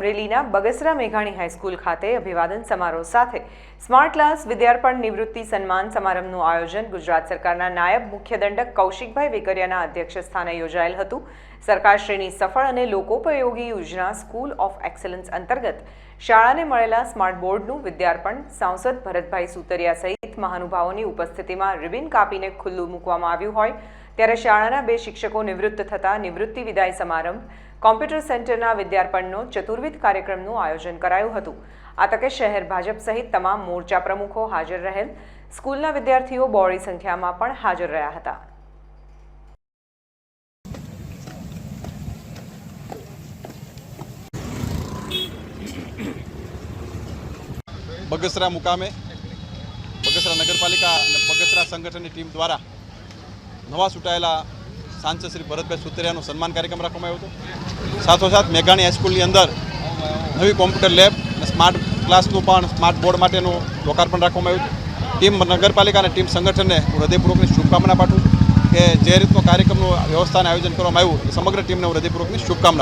અમરેલીના બગસરા મેઘાણી હાઈસ્કૂલ ખાતે અભિવાદન સમારોહ સાથે સ્માર્ટ ક્લાસ વિદ્યાર્પણ નિવૃત્તિ સન્માન સમારંભનું આયોજન ગુજરાત સરકારના નાયબ મુખ્ય દંડક કૌશિકભાઈ વેકરિયાના અધ્યક્ષસ્થાને યોજાયેલ હતું. સરકારશ્રીની સફળ અને લોકોપયોગી યોજના સ્કૂલ ઓફ એક્સલન્સ અંતર્ગત શાળાને મળેલા સ્માર્ટ બોર્ડનું વિદ્યાર્પણ સાંસદ ભરતભાઈ સુતરિયા સહિત મહાનુભાવોની ઉપસ્થિતિમાં રિબિન કાપીને ખુલ્લું મૂકવામાં આવ્યું હોય. ત્યારે શાળાના બે શિક્ષકો નિવૃત્ત થતા નિવૃત્તિ વિદાય સમારંભ કોમ્પ્યુટર સેન્ટરના વિદ્યાર્પણનો ચતુર્વિધ કાર્યક્રમનું આયોજન કરાયું હતું. આ તકે શહેર ભાજપ સહિત તમામ મોરચા પ્રમુખો હાજર રહેલ. સ્કૂલના વિદ્યાર્થીઓ બોળી સંખ્યામાં પણ હાજર રહ્યા હતા. બગસરા મુકામે બગસરા નગરપાલિકા અને બગસરા સંગઠનની ટીમ દ્વારા નવા ચૂંટાયેલા સાંસદ શ્રી ભરતભાઈ સુતરિયાનો સન્માન કાર્યક્રમ રાખવામાં આવ્યો હતો. સાથોસાથ મેઘાણી હાઈસ્કૂલની અંદર નવી કોમ્પ્યુટર લેબ અને સ્માર્ટ ક્લાસનું પણ સ્માર્ટ બોર્ડ માટેનું લોકાર્પણ રાખવામાં આવ્યું ટીમ નગરપાલિકા અને ટીમ સંગઠનને હું હૃદયપૂર્વકની શુભકામના પાઠવું કે જે રીતનો કાર્યક્રમનું વ્યવસ્થાને આયોજન કરવામાં આવ્યું સમગ્ર ટીમને હું હૃદયપૂર્વકની શુભકામના